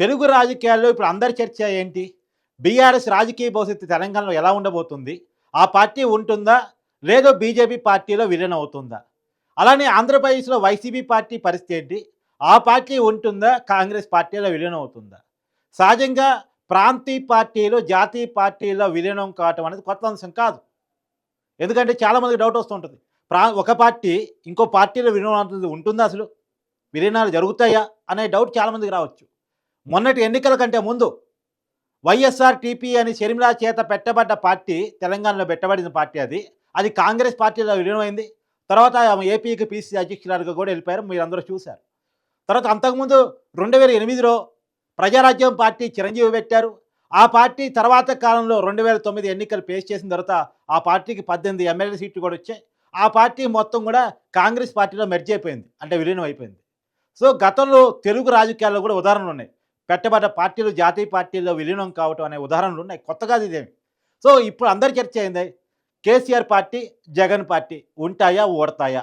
తెలుగు రాజకీయాల్లో ఇప్పుడు అందరి చర్చ ఏంటి? బీఆర్ఎస్ రాజకీయ భవిష్యత్తు తెలంగాణలో ఎలా ఉండబోతుంది? ఆ పార్టీ ఉంటుందా? లేదో బీజేపీ పార్టీలో విలీనం అవుతుందా? అలానే ఆంధ్రప్రదేశ్లో వైసీపీ పార్టీ పరిస్థితి ఏంటి? ఆ పార్టీ ఉంటుందా? కాంగ్రెస్ పార్టీలో విలీనం అవుతుందా? సహజంగా ప్రాంతీయ పార్టీలు జాతీయ పార్టీలో విలీనం కావటం అనేది కొత్త అంశం కాదు. ఎందుకంటే చాలామందికి డౌట్ వస్తుంటుంది ప్రా ఒక పార్టీ ఇంకో పార్టీలో విలీనం అవుతుంది ఉంటుందా అసలు? విలీనాలు జరుగుతాయా? అనే డౌట్ చాలామందికి రావచ్చు. మొన్నటి ఎన్నికల కంటే ముందు వైఎస్ఆర్ టీపీ అని షర్మిలా చేత పెట్టబడ్డ పార్టీ తెలంగాణలో పెట్టబడిన పార్టీ అది. అది కాంగ్రెస్ పార్టీలో విలీనమైంది. తర్వాత ఆమె ఏపీకి పీసీ అధ్యక్షురాలుగా కూడా వెళ్ళిపోయారు. మీరందరూ చూశారు. తర్వాత అంతకుముందు రెండు వేల ఎనిమిదిలో ప్రజారాజ్యం పార్టీ చిరంజీవి పెట్టారు. ఆ పార్టీ తర్వాత కాలంలో రెండు వేల తొమ్మిది ఎన్నికలు పేస్ చేసిన తర్వాత ఆ పార్టీకి పద్దెనిమిది ఎమ్మెల్యే సీట్లు కూడా వచ్చాయి. ఆ పార్టీ మొత్తం కూడా కాంగ్రెస్ పార్టీలో మెర్జ్ అయిపోయింది. అంటే విలీనం అయిపోయింది. సో గతంలో తెలుగు రాజకీయాల్లో కూడా ఉదాహరణలు ఉన్నాయి. పెట్టబడ్డ పార్టీలు జాతీయ పార్టీల్లో విలీనం కావటం అనే ఉదాహరణలు ఉన్నాయి. కొత్తగా ఇదేమి? సో ఇప్పుడు అందరి చర్చ అయింది కేసీఆర్ పార్టీ జగన్ పార్టీ ఉంటాయా ఓడతాయా?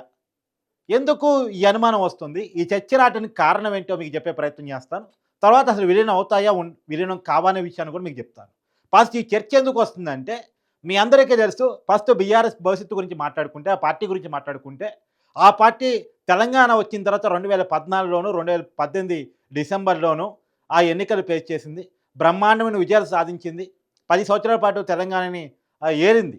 ఎందుకు ఈ అనుమానం వస్తుంది? ఈ చర్చ రావడానికి కారణం ఏంటో మీకు చెప్పే ప్రయత్నం చేస్తాను. తర్వాత అసలు విలీనం అవుతాయా విలీనం కావనే విషయాన్ని కూడా మీకు చెప్తాను. ఫస్ట్ ఈ చర్చ ఎందుకు వస్తుందంటే మీ అందరికీ తెలుసు ఫస్ట్ బీఆర్ఎస్ భవిష్యత్తు గురించి మాట్లాడుకుంటే ఆ పార్టీ గురించి మాట్లాడుకుంటే ఆ పార్టీ తెలంగాణ వచ్చిన తర్వాత రెండు వేల పద్నాలుగులోను రెండు వేల పద్దెనిమిది డిసెంబర్లోను ఆ ఎన్నికలు ఫేస్ చేసింది బ్రహ్మాండమైన విజయాలు సాధించింది. పది సంవత్సరాల పాటు తెలంగాణని ఏరింది.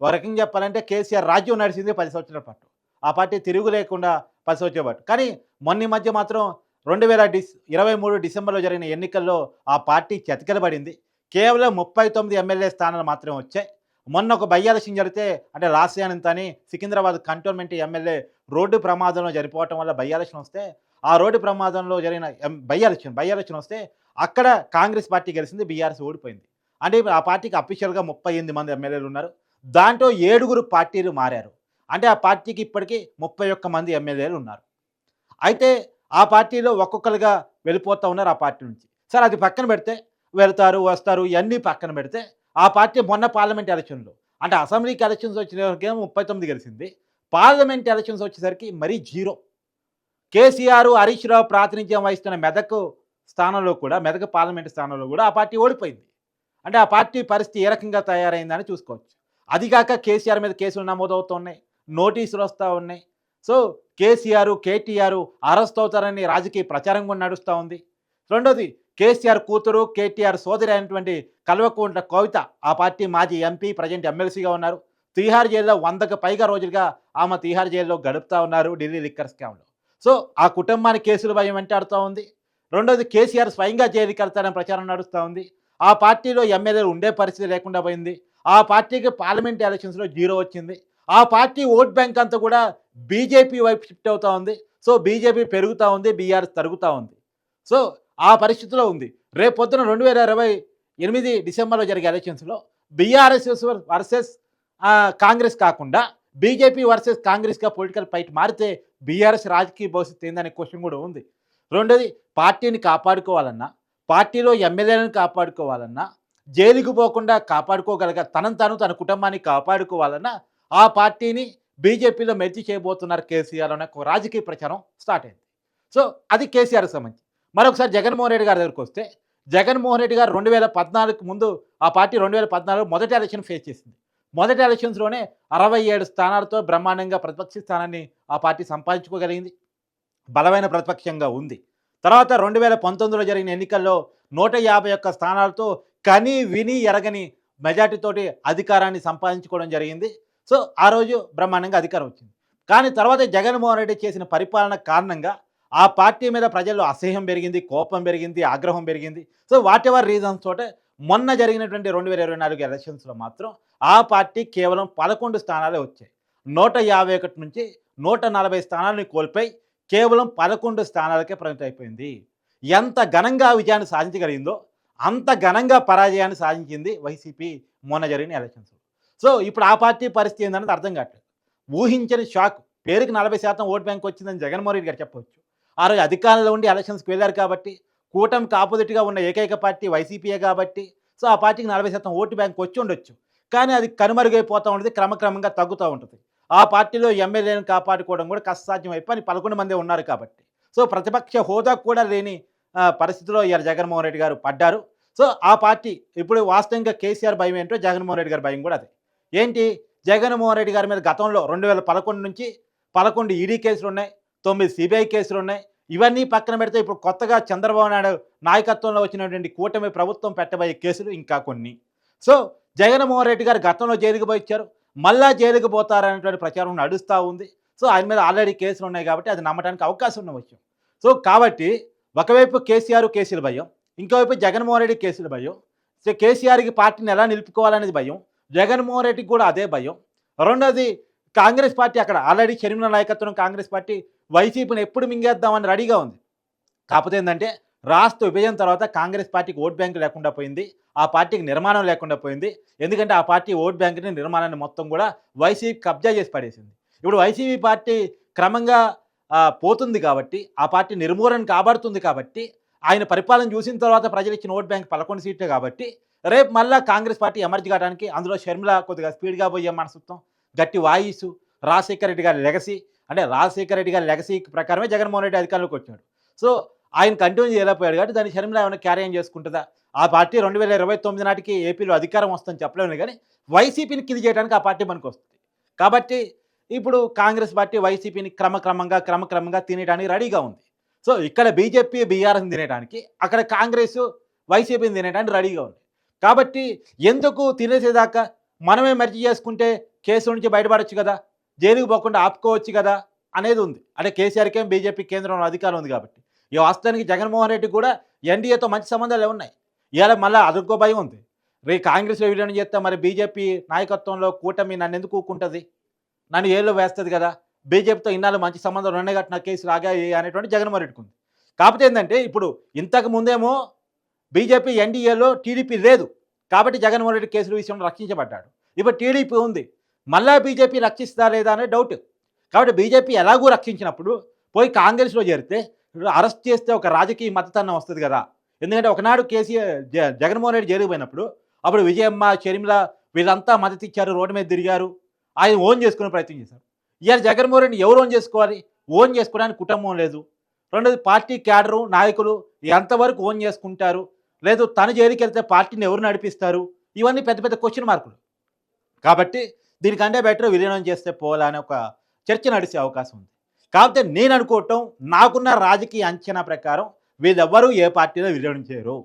ఒక రకంగా చెప్పాలంటే కేసీఆర్ రాజ్యం నడిచింది పది సంవత్సరాల పాటు. ఆ పార్టీ తిరుగు లేకుండా పది సంవత్సరాల పాటు. కానీ మొన్న ఈ మధ్య మాత్రం రెండు వేల డిస్ ఇరవై మూడు డిసెంబర్లో జరిగిన ఎన్నికల్లో ఆ పార్టీ చతికిలబడింది. కేవలం ముప్పై తొమ్మిది ఎమ్మెల్యే స్థానాలు మాత్రమే వచ్చాయి. మొన్న ఒక బై ఎలక్షన్ జరిగితే అంటే రాసియానంత అని సికింద్రాబాద్ కంటోన్మెంట్ ఎమ్మెల్యే రోడ్డు ప్రమాదంలో జరిపోవటం వల్ల బై ఎలక్షన్ వస్తే ఆ రోడ్డు ప్రమాదంలో జరిగిన బై ఎలక్షన్ బై ఎలక్షన్ వస్తే అక్కడ కాంగ్రెస్ పార్టీ గెలిచింది బీఆర్ఎస్ ఓడిపోయింది. అంటే ఆ పార్టీకి అఫీషియల్గా ముప్పై ఎనిమిది మంది ఎమ్మెల్యేలు ఉన్నారు. దాంట్లో ఏడుగురు పార్టీలు మారారు. అంటే ఆ పార్టీకి ఇప్పటికీ ముప్పై ఒక్క మంది ఎమ్మెల్యేలు ఉన్నారు. అయితే ఆ పార్టీలో ఒక్కొక్కరుగా వెళ్ళిపోతూ ఉన్నారు ఆ పార్టీ నుంచి. సరే అది పక్కన పెడితే వెళ్తారు వస్తారు ఇవన్నీ పక్కన పెడితే ఆ పార్టీ మొన్న పార్లమెంట్ ఎలక్షన్లో అంటే అసెంబ్లీకి ఎలక్షన్స్ వచ్చిన ముప్పై తొమ్మిది గెలిచింది. పార్లమెంట్ ఎలక్షన్స్ వచ్చేసరికి మరీ జీరో. కేసీఆర్ హరీష్ రావు ప్రాతినిధ్యం వహిస్తున్న మెదక్ స్థానంలో కూడా మెదక్ పార్లమెంటు స్థానంలో కూడా ఆ పార్టీ ఓడిపోయింది. అంటే ఆ పార్టీ పరిస్థితి ఏ రకంగా తయారైందని చూసుకోవచ్చు. అదిగాక కేసీఆర్ మీద కేసులు నమోదవుతున్నాయి నోటీసులు వస్తూ ఉన్నాయి. సో కేసీఆర్ కేటీఆర్ అరెస్ట్ అవుతారని రాజకీయ ప్రచారం కూడా నడుస్తూ ఉంది. రెండోది కేసీఆర్ కూతురు కేటీఆర్ సోదరి అయినటువంటి కల్వకుంట్ల కవిత ఆ పార్టీ మాజీ ఎంపీ ప్రజెంట్ ఎమ్మెల్సీగా ఉన్నారు. తీహార్ జైల్లో వందకు పైగా రోజులుగా ఆమె తీహార్ జైల్లో గడుపుతా ఉన్నారు ఢిల్లీ లిక్కర్ క్యాంప్లో సో ఆ కుటుంబానికి కేసులు భయం వెంటాడుతూ ఉంది. రెండోది కేసీఆర్ స్వయంగా జైలుకి వెళ్తారని ప్రచారం నడుస్తూ ఉంది. ఆ పార్టీలో ఎమ్మెల్యేలు ఉండే పరిస్థితి లేకుండా పోయింది. ఆ పార్టీకి పార్లమెంట్ ఎలక్షన్స్లో జీరో వచ్చింది. ఆ పార్టీ ఓట్ బ్యాంక్ అంతా కూడా బీజేపీ వైపు షిఫ్ట్ అవుతూ ఉంది. సో బీజేపీ పెరుగుతూ ఉంది బీఆర్ఎస్ తరుగుతూ ఉంది. సో ఆ పరిస్థితిలో ఉంది. రేపు పొద్దున రెండు వేల ఇరవై ఎనిమిది డిసెంబర్లో జరిగే ఎలక్షన్స్లో బీఆర్ఎస్ వర్సెస్ కాంగ్రెస్ కాకుండా బీజేపీ వర్సెస్ కాంగ్రెస్గా పొలిటికల్ ఫైట్ మారితే బీఆర్ఎస్ రాజకీయ భవిష్యత్తు ఏందనే క్వశ్చన్ కూడా ఉంది. రెండోది పార్టీని కాపాడుకోవాలన్నా పార్టీలో ఎమ్మెల్యేలను కాపాడుకోవాలన్నా జైలుకు పోకుండా కాపాడుకోగలగ తనను తాను తన కుటుంబాన్ని కాపాడుకోవాలన్నా ఆ పార్టీని బీజేపీలో మెర్చి చేయబోతున్నారు కేసీఆర్ అనే ఒక రాజకీయ ప్రచారం స్టార్ట్ అయింది. సో అది కేసీఆర్కి సంబంధించి. మరొకసారి జగన్మోహన్ రెడ్డి గారి దగ్గరకు వస్తే జగన్మోహన్ రెడ్డి గారు రెండు వేల పద్నాలుగు ముందు ఆ పార్టీ రెండు వేల పద్నాలుగు మొదటి ఎలక్షన్ ఫేస్ చేసింది. మొదటి ఎలక్షన్స్లోనే అరవై ఏడు స్థానాలతో బ్రహ్మాండంగా ప్రతిపక్ష స్థానాన్ని ఆ పార్టీ సంపాదించుకోగలిగింది. బలమైన ప్రతిపక్షంగా ఉంది. తర్వాత రెండు వేల పంతొమ్మిదిలో జరిగిన ఎన్నికల్లో నూట యాభై ఒక్క స్థానాలతో కని విని ఎరగని మెజార్టీతోటి అధికారాన్ని సంపాదించుకోవడం జరిగింది. సో ఆ రోజు బ్రహ్మాండంగా అధికారం వచ్చింది. కానీ తర్వాత జగన్మోహన్ రెడ్డి చేసిన పరిపాలన కారణంగా ఆ పార్టీ మీద ప్రజల్లో అసహ్యం పెరిగింది కోపం పెరిగింది ఆగ్రహం పెరిగింది. సో వాట్ ఎవర్ రీజన్స్ తోటే మొన్న జరిగినటువంటి రెండు వేల ఇరవై నాలుగు ఎలక్షన్స్లో మాత్రం ఆ పార్టీ కేవలం పదకొండు స్థానాలే వచ్చాయి. నూట యాభై ఒకటి నుంచి నూట నలభై స్థానాలని కోల్పోయి కేవలం పదకొండు స్థానాలకే పరిమితం అయిపోయింది. ఎంత ఘనంగా విజయాన్ని సాధించగలిగిందో అంత ఘనంగా పరాజయాన్ని సాధించింది వైసీపీ మొన్న జరిగిన ఎలక్షన్స్ సో ఇప్పుడు ఆ పార్టీ పరిస్థితి ఏందన్నది అర్థం కావట్లేదు. ఊహించని షాక్. పేరుకి నలభై శాతం ఓట్ బ్యాంక్ వచ్చిందని జగన్మోహన్ రెడ్డి గారు చెప్పవచ్చు. ఆ రోజు అధికారంలో ఉండి ఎలక్షన్స్కి వెళ్ళారు కాబట్టి కూటమికి ఆపోజిట్గా ఉన్న ఏకైక పార్టీ వైసీపీయే కాబట్టి సో ఆ పార్టీకి నలభై శాతం ఓటు బ్యాంక్ వచ్చి ఉండొచ్చు. కానీ అది కనుమరుగైపోతూ ఉంటుంది క్రమక్రమంగా తగ్గుతూ ఉంటుంది. ఆ పార్టీలో ఎమ్మెల్యేలను కాపాడుకోవడం కూడా కష్టసాధ్యం అయిపోయి పదకొండు మంది ఉన్నారు కాబట్టి. సో ప్రతిపక్ష హోదా కూడా లేని పరిస్థితిలో ఇవాళ జగన్మోహన్ రెడ్డి గారు పడ్డారు. సో ఆ పార్టీ ఇప్పుడు వాస్తవంగా కేసీఆర్ భయం ఏంటో జగన్మోహన్ రెడ్డి గారి భయం కూడా అదే. ఏంటి? జగన్మోహన్ రెడ్డి గారి మీద గతంలో రెండు వేల పదకొండు నుంచి పదకొండు ఈడీ కేసులు ఉన్నాయి తొమ్మిది సిబిఐ కేసులు ఉన్నాయి ఇవన్నీ పక్కన పెడితే ఇప్పుడు కొత్తగా చంద్రబాబు నాయుడు నాయకత్వంలో వచ్చినటువంటి కూటమి ప్రభుత్వం పెట్టబోయే కేసులు ఇంకా కొన్ని. సో జగన్మోహన్ రెడ్డి గారు గతంలో జైలుకు పోయి ఇచ్చారు మళ్ళా జైలుకు పోతారనేటువంటి ప్రచారం నడుస్తూ ఉంది. సో ఆయన మీద ఆల్రెడీ కేసులు ఉన్నాయి కాబట్టి అది నమ్మడానికి అవకాశం ఉన్న విషయం. సో కాబట్టి ఒకవైపు కేసీఆర్ కేసుల భయం ఇంకోవైపు జగన్మోహన్ రెడ్డి కేసుల భయం. సో కేసీఆర్కి పార్టీని ఎలా నిలుపుకోవాలనేది భయం. జగన్మోహన్ రెడ్డికి కూడా అదే భయం. రెండోది కాంగ్రెస్ పార్టీ అక్కడ ఆల్రెడీ షర్మిల నాయకత్వం కాంగ్రెస్ పార్టీ వైసీపీని ఎప్పుడు మింగేద్దామని రెడీగా ఉంది. కాకపోతే ఏంటంటే రాష్ట్ర విభజన తర్వాత కాంగ్రెస్ పార్టీకి ఓట్ బ్యాంక్ లేకుండా పోయింది. ఆ పార్టీకి నిర్మాణం లేకుండా పోయింది. ఎందుకంటే ఆ పార్టీ ఓట్ బ్యాంక్ని నిర్మాణాన్ని మొత్తం కూడా వైసీపీ కబ్జా చేసి పడేసింది. ఇప్పుడు వైసీపీ పార్టీ క్రమంగా పోతుంది కాబట్టి ఆ పార్టీ నిర్మూలన కాబడుతుంది కాబట్టి ఆయన పరిపాలన చూసిన తర్వాత ప్రజలు ఇచ్చిన ఓట్ బ్యాంక్ పదకొండు సీట్లే కాబట్టి రేపు మళ్ళీ కాంగ్రెస్ పార్టీ ఎమర్జ్ కావడానికి అందులో షర్మిల కొద్దిగా స్పీడ్గా పోయే మనస్తత్వం గట్టి వాయిస్ రాజశేఖర రెడ్డి గారి లెగసీ అంటే రాజశేఖర రెడ్డి గారి లెగసీ ప్రకారమే జగన్మోహన్ రెడ్డి అధికారంలోకి వచ్చాడు సో ఆయన కంటిన్యూ చేయలేకపోయాడు కాబట్టి దాన్ని షర్మిల ఏమైనా క్యారీ ఏం చేసుకుంటుందా? ఆ పార్టీ రెండు వేల ఇరవై తొమ్మిది నాటికి ఏపీలో అధికారం వస్తుందని చెప్పలేము కానీ వైసీపీని కిది చేయడానికి ఆ పార్టీ మనకు వస్తుంది. కాబట్టి ఇప్పుడు కాంగ్రెస్ పార్టీ వైసీపీని క్రమక్రమంగా క్రమక్రమంగా తినేయడానికి రెడీగా ఉంది. సో ఇక్కడ బీజేపీ బీఆర్ఎస్ తినేయడానికి అక్కడ కాంగ్రెస్ వైసీపీని తినేయడానికి రెడీగా ఉంది. కాబట్టి ఎందుకు తినేసేదాకా మనమే మర్చి చేసుకుంటే కేసు నుంచి బయటపడచ్చు కదా? జైలుకు పోకుండా ఆపుకోవచ్చు కదా అనేది ఉంది. అంటే కేసీఆర్కేం బీజేపీ కేంద్రంలో అధికారం ఉంది కాబట్టి. ఈ వాస్తవానికి జగన్మోహన్ రెడ్డి కూడా ఎన్డీఏతో మంచి సంబంధాలు ఉన్నాయి ఇవాళ మళ్ళీ అదుకో భయం ఉంది. రే కాంగ్రెస్లో విలీనం చేస్తే మరి బీజేపీ నాయకత్వంలో కూటమి నన్ను ఎందుకు కూకుంటుంది నన్ను ఏళ్ళు వేస్తుంది కదా? బీజేపీతో ఇన్నాళ్ళు మంచి సంబంధాలు ఉన్నాయి కాబట్టి నా కేసులు ఆగాయి అనేటువంటి జగన్మోహన్ రెడ్డికి ఉంది. కాకపోతే ఏంటంటే ఇప్పుడు ఇంతకు ముందేమో బీజేపీ ఎన్డీఏలో టీడీపీ లేదు కాబట్టి జగన్మోహన్ రెడ్డి కేసుల విషయంలో రక్షించబడ్డాడు. ఇప్పుడు టీడీపీ ఉంది. మళ్ళా బీజేపీ రక్షిస్తా లేదా అనే డౌట్ కాబట్టి బీజేపీ ఎలాగూ రక్షించినప్పుడు పోయి కాంగ్రెస్లో చేరితే అరెస్ట్ చేస్తే ఒక రాజకీయ మద్దతన్న వస్తుంది కదా. ఎందుకంటే ఒకనాడు కేసీఆర్ జగన్మోహన్ రెడ్డి జైలుకు పోయినప్పుడు అప్పుడు విజయమ్మ షర్మిల వీళ్ళంతా మద్దతు ఇచ్చారు రోడ్డు మీద తిరిగారు. ఆయన ఓన్ చేసుకునే ప్రయత్నం చేశారు. ఇవాళ జగన్మోహన్ రెడ్డి ఎవరు ఓన్ చేసుకోవాలి? ఓన్ చేసుకోవడానికి కుటుంబం లేదు. రెండోది పార్టీ క్యాడరు నాయకులు ఎంతవరకు ఓన్ చేసుకుంటారు? లేదు తను జైలుకి వెళ్తే పార్టీని ఎవరు నడిపిస్తారు? ఇవన్నీ పెద్ద పెద్ద క్వశ్చన్ మార్కులు కాబట్టి దీనికంటే బెటర్ విలీనం చేస్తే పోలా అనే ఒక చర్చ నడిచే అవకాశం ఉంది. కాకపోతే నేను అనుకోవటం నాకున్న రాజకీయ అంచనా ప్రకారం వీళ్ళెవ్వరూ ఏ పార్టీలో విలీనం చేయరు.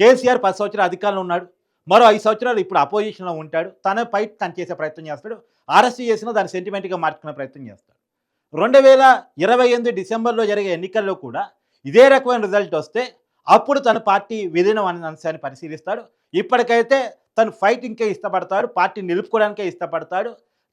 కేసీఆర్ పది సంవత్సరాలు అధికారంలో ఉన్నాడు. మరో ఐదు సంవత్సరాలు ఇప్పుడు అపోజిషన్లో ఉంటాడు. తన పై తను చేసే ప్రయత్నం చేస్తాడు. అరెస్ట్ చేసినా దాన్ని సెంటిమెంట్గా మార్చుకునే ప్రయత్నం చేస్తాడు. రెండు వేల ఇరవై ఎనిమిది డిసెంబర్లో జరిగే ఎన్నికల్లో కూడా ఇదే రకమైన రిజల్ట్ వస్తే అప్పుడు తన పార్టీ విలీనం అనే అంశాన్ని పరిశీలిస్తాడు. ఇప్పటికైతే తను ఫైటింగ్కే ఇష్టపడతాడు పార్టీ నిలుపుకోవడానికే ఇష్టపడతాడు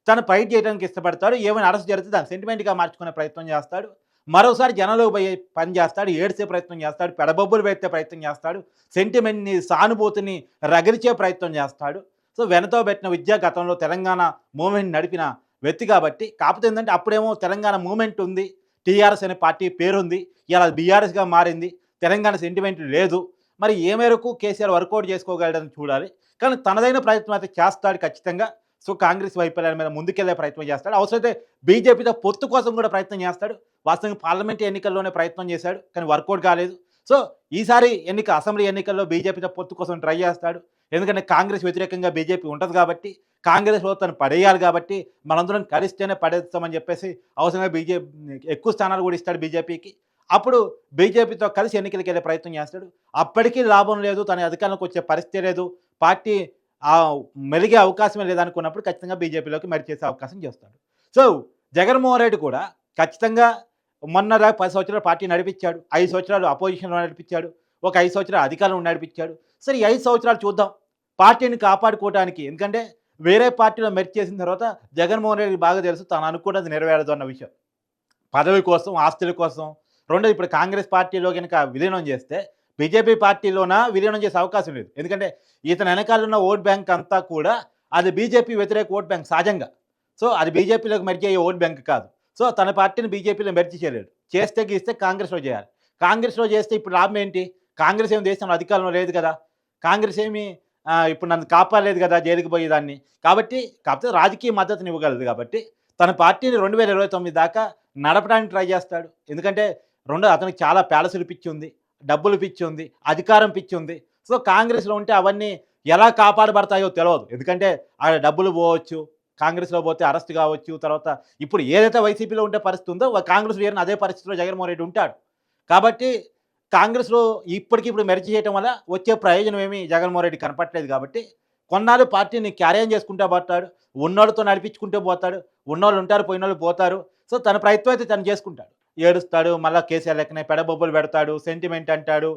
తను ఫైట్ చేయడానికి ఇష్టపడతాడు ఏమైనా అరెస్ట్ జరిగితే దాన్ని సెంటిమెంట్గా మార్చుకునే ప్రయత్నం చేస్తాడు మరోసారి జనంలో పోయే పని చేస్తాడు ఏడ్చే ప్రయత్నం చేస్తాడు పెడబొబ్బులు పెట్టే ప్రయత్నం చేస్తాడు సెంటిమెంట్ని సానుభూతిని రగిరిచే ప్రయత్నం చేస్తాడు. సో వెనతో పెట్టిన విద్య గతంలో తెలంగాణ మూమెంట్ నడిపిన వ్యక్తి కాబట్టి కాకపోతే ఏంటంటే అప్పుడేమో తెలంగాణ మూమెంట్ ఉంది టీఆర్ఎస్ అనే పార్టీ పేరుంది ఇలా బీఆర్ఎస్గా మారింది తెలంగాణ సెంటిమెంట్ లేదు మరి ఏ మేరకు కేసీఆర్ వర్కౌట్ చేసుకోగలడని చూడాలి. కానీ తనదైన ప్రయత్నం అయితే చేస్తాడు ఖచ్చితంగా. సో కాంగ్రెస్ వైఫల్యాల మీద ముందుకెళ్ళే ప్రయత్నం చేస్తాడు. అవసరమైతే బీజేపీతో పొత్తు కోసం కూడా ప్రయత్నం చేస్తాడు. వాస్తవంగా పార్లమెంట్ ఎన్నికల్లోనే ప్రయత్నం చేశాడు కానీ వర్కౌట్ కాలేదు. సో ఈసారి ఎన్నిక అసెంబ్లీ ఎన్నికల్లో బీజేపీతో పొత్తు కోసం ట్రై చేస్తాడు. ఎందుకంటే కాంగ్రెస్ వ్యతిరేకంగా బీజేపీ ఉంటుంది కాబట్టి కాంగ్రెస్లో తను పడేయాలి కాబట్టి మనందరం కలిస్తేనే పడేస్తామని చెప్పేసి అవసరమే బీజేపీ ఎక్కువ స్థానాలు కూడా ఇస్తాడు బీజేపీకి. అప్పుడు బీజేపీతో కలిసి ఎన్నికలకు వెళ్ళే ప్రయత్నం చేస్తాడు. అప్పటికీ లాభం లేదు తన అధికారంలోకి వచ్చే పరిస్థితి లేదు. పార్టీ మెరిగే అవకాశమే లేదనుకున్నప్పుడు ఖచ్చితంగా బీజేపీలోకి మరి చేసే అవకాశం చేస్తాడు. సో జగన్మోహన్ రెడ్డి కూడా ఖచ్చితంగా మొన్న పది సంవత్సరాలు పార్టీ నడిపించాడు. ఐదు సంవత్సరాలు అపోజిషన్లో నడిపించాడు. ఒక ఐదు సంవత్సరాలు అధికారంలో నడిపించాడు. సరే ఐదు సంవత్సరాలు చూద్దాం. పార్టీని కాపాడుకోవడానికి ఎందుకంటే వేరే పార్టీలో మెరిట్ చేసిన తర్వాత జగన్మోహన్ రెడ్డికి బాగా తెలుసు తాను అనుకున్నది నెరవేరదు అన్న విషయం. పదవి కోసం ఆస్తుల కోసం రెండోది ఇప్పుడు కాంగ్రెస్ పార్టీలో కనుక విలీనం చేస్తే బీజేపీ పార్టీలోన విలీనం చేసే అవకాశం లేదు. ఎందుకంటే ఇతని వెనకాల ఉన్న ఓట్ బ్యాంక్ అంతా కూడా అది బీజేపీ వ్యతిరేక ఓట్ బ్యాంక్ సహజంగా. సో అది బీజేపీలోకి మెర్చి అయ్యే ఓట్ బ్యాంక్ కాదు. సో తన పార్టీని బీజేపీలో మెర్చి చేయలేడు. చేస్తే గీస్తే కాంగ్రెస్లో చేయాలి. కాంగ్రెస్లో చేస్తే ఇప్పుడు లాభం ఏంటి? కాంగ్రెస్ ఏమి దేశంలో అధికారంలో లేదు కదా. కాంగ్రెస్ ఏమి ఇప్పుడు నన్ను కాపాడలేదు కదా జైలుకి పోయేదాన్ని. కాబట్టి కాకపోతే రాజకీయ మద్దతుని ఇవ్వగలదు కాబట్టి తన పార్టీని రెండు వేల ఇరవై తొమ్మిది దాకా నడపడానికి ట్రై చేస్తాడు. ఎందుకంటే రెండో అతనికి చాలా ప్యాలెస్లు పిచ్చి ఉంది డబ్బులు పిచ్చి ఉంది అధికారం పిచ్చి ఉంది సో కాంగ్రెస్లో ఉంటే అవన్నీ ఎలా కాపాడబడతాయో తెలియదు ఎందుకంటే ఆ డబ్బులు పోవచ్చు కాంగ్రెస్లో పోతే అరెస్ట్ కావచ్చు తర్వాత ఇప్పుడు ఏదైతే వైసీపీలో ఉండే పరిస్థితి ఉందో కాంగ్రెస్ కాంగ్రెస్లో అదే పరిస్థితిలో జగన్మోహన్ రెడ్డి ఉంటాడు. కాబట్టి కాంగ్రెస్లో ఇప్పటికి ఇప్పుడు మెరిచి చేయడం వల్ల వచ్చే ప్రయోజనం ఏమీ జగన్మోహన్ రెడ్డి కనపట్లేదు కాబట్టి కొన్నాళ్ళు పార్టీని క్యారేజ్ చేసుకుంటూ పోతాడు ఉన్నోళ్ళతో నడిపించుకుంటూ పోతాడు ఉన్నోళ్ళు ఉంటారు పోయినోళ్ళు పోతారు. సో తన ప్రయత్నం అయితే తను చేసుకుంటాడు. ఏడుస్తాడు మళ్ళీ కేసీఆర్ లెక్కనే పెడబొబ్బులు పెడతాడు సెంటిమెంట్ అంటాడు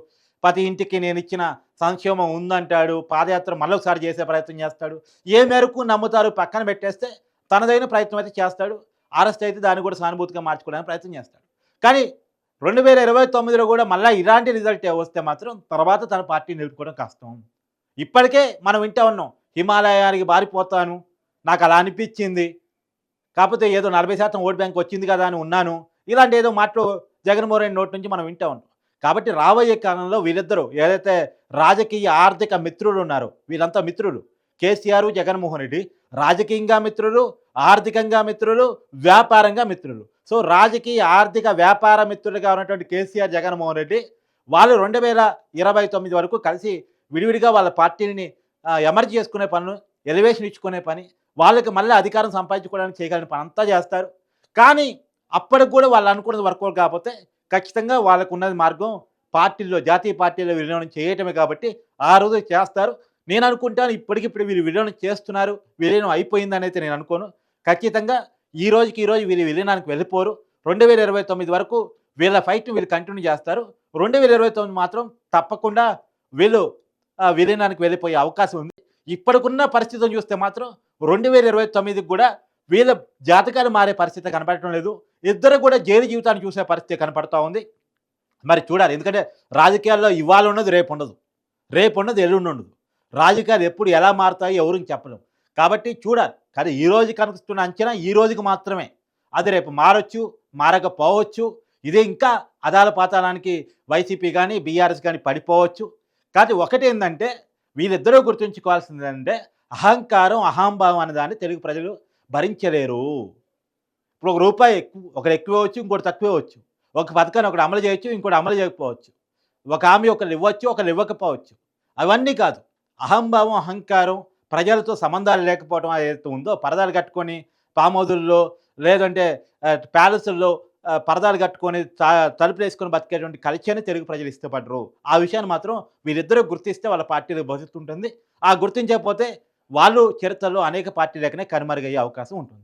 ప్రతి ఇంటికి నేను ఇచ్చిన సంక్షేమం ఉందంటాడు పాదయాత్ర మళ్ళొకసారి చేసే ప్రయత్నం చేస్తాడు. ఏ మేరకు నమ్ముతారు పక్కన పెట్టేస్తే తనదైన ప్రయత్నం అయితే చేస్తాడు అరెస్ట్ అయితే దాన్ని కూడా సానుభూతిగా మార్చుకోవడానికి ప్రయత్నం చేస్తాడు. కానీ రెండు వేల ఇరవై తొమ్మిదిలో కూడా మళ్ళీ ఇలాంటి రిజల్ట్ వస్తే మాత్రం తర్వాత తన పార్టీ నిలుపుకోవడం కష్టం. ఇప్పటికే మనం వింటా ఉన్నాం హిమాలయానికి బారిపోతాను నాకు అలా అనిపించింది కాకపోతే ఏదో నలభై శాతం ఓట్ బ్యాంక్ వచ్చింది కదా అని ఉన్నాను ఇలాంటి ఏదో మాటలు జగన్మోహన్ రెడ్డి నోటి నుంచి మనం వింటా ఉంటాం. కాబట్టి రాబోయే కాలంలో వీళ్ళిద్దరూ ఏదైతే రాజకీయ ఆర్థిక మిత్రులు ఉన్నారో వీళ్ళంతా మిత్రులు. కేసీఆర్ జగన్మోహన్ రెడ్డి రాజకీయంగా మిత్రులు ఆర్థికంగా మిత్రులు వ్యాపారంగా మిత్రులు. సో రాజకీయ ఆర్థిక వ్యాపార మిత్రులుగా ఉన్నటువంటి కేసీఆర్ జగన్మోహన్ రెడ్డి వాళ్ళు రెండు వేల ఇరవై తొమ్మిది వరకు కలిసి విడివిడిగా వాళ్ళ పార్టీని ఎమర్జీ చేసుకునే పనులు ఎలివేషన్ ఇచ్చుకునే పని వాళ్ళకి మళ్ళీ అధికారం సంపాదించుకోవడానికి చేయగలిగిన పని అంతా చేస్తారు. కానీ అప్పటికి కూడా వాళ్ళు అనుకున్నది వర్కౌట్ కాకపోతే ఖచ్చితంగా వాళ్ళకు ఉన్నది మార్గం పార్టీల్లో జాతీయ పార్టీలో విలీనం చేయటమే కాబట్టి ఆ రోజు చేస్తారు. నేను అనుకుంటాను ఇప్పటికిప్పుడు వీరు విలీనం చేస్తున్నారు విలీనం అయిపోయిందనైతే నేను అనుకోను. ఖచ్చితంగా ఈ రోజుకి ఈరోజు రోజు వీరు విలీనానికి వెళ్ళిపోరు. రెండు వేల ఇరవై తొమ్మిది వరకు వీళ్ళ ఫైట్ వీళ్ళు కంటిన్యూ చేస్తారు. రెండు వేల ఇరవై తొమ్మిది మాత్రం తప్పకుండా వీళ్ళు విలీనానికి వెళ్ళిపోయే అవకాశం ఉంది. ఇప్పటికున్న పరిస్థితిని చూస్తే మాత్రం రెండు వేల ఇరవై తొమ్మిదికి కూడా వీళ్ళ జాతకాలు మారే పరిస్థితి కనపడటం లేదు. ఇద్దరు కూడా జైలు జీవితాన్ని చూసే పరిస్థితి కనపడతా ఉంది. మరి చూడాలి. ఎందుకంటే రాజకీయాల్లో ఇవాళ ఉన్నది రేపు ఉండదు. రేపు ఉన్నది ఎల్లుండి ఉండదు. రాజకీయాలు ఎప్పుడు ఎలా మారుతాయో ఎవరికి చెప్పలేం. కాబట్టి చూడాలి. కానీ ఈ రోజు కనిపిస్తున్న అంచనా ఈ రోజుకి మాత్రమే. అది రేపు మారొచ్చు మారకపోవచ్చు. ఇదే ఇంకా అదాల పాతాళానికి వైసీపీ కానీ బీఆర్ఎస్ కానీ పడిపోవచ్చు. కానీ ఒకటి ఏంటంటే వీళ్ళిద్దరూ గుర్తుంచుకోవాల్సింది ఏంటంటే అహంకారం అహంభావం అనే దాన్ని తెలుగు ప్రజలు భరించలేరు. ఇప్పుడు ఒక రూపాయి ఎక్కువ ఒకరు ఎక్కువ వచ్చు ఇంకోటి తక్కువ వచ్చు ఒక పథకాన్ని ఒకటి అమలు చేయొచ్చు ఇంకోటి అమలు చేయకపోవచ్చు. ఒక ఆమె ఒకరు ఇవ్వచ్చు ఒకరు ఇవ్వకపోవచ్చు. అవన్నీ కాదు. అహంభావం అహంకారం ప్రజలతో సంబంధాలు లేకపోవడం ఏదైతే ఉందో పరదాలు కట్టుకొని పామోదుల్లో లేదంటే ప్యాలెస్ల్లో పరదాలు కట్టుకొని తలుపులు వేసుకొని బతికేటువంటి కల్చర్ని తెలుగు ప్రజలు ఇష్టపడరు. ఆ విషయాన్ని మాత్రం వీరిద్దరూ గుర్తిస్తే వాళ్ళ పార్టీలో భవిష్యత్తు ఉంటుంది ఆ గుర్తించకపోతే వాళ్ళు చరిత్రలో అనేక పార్టీలకనే కనుమరుగయ్యే అవకాశం ఉంటుంది.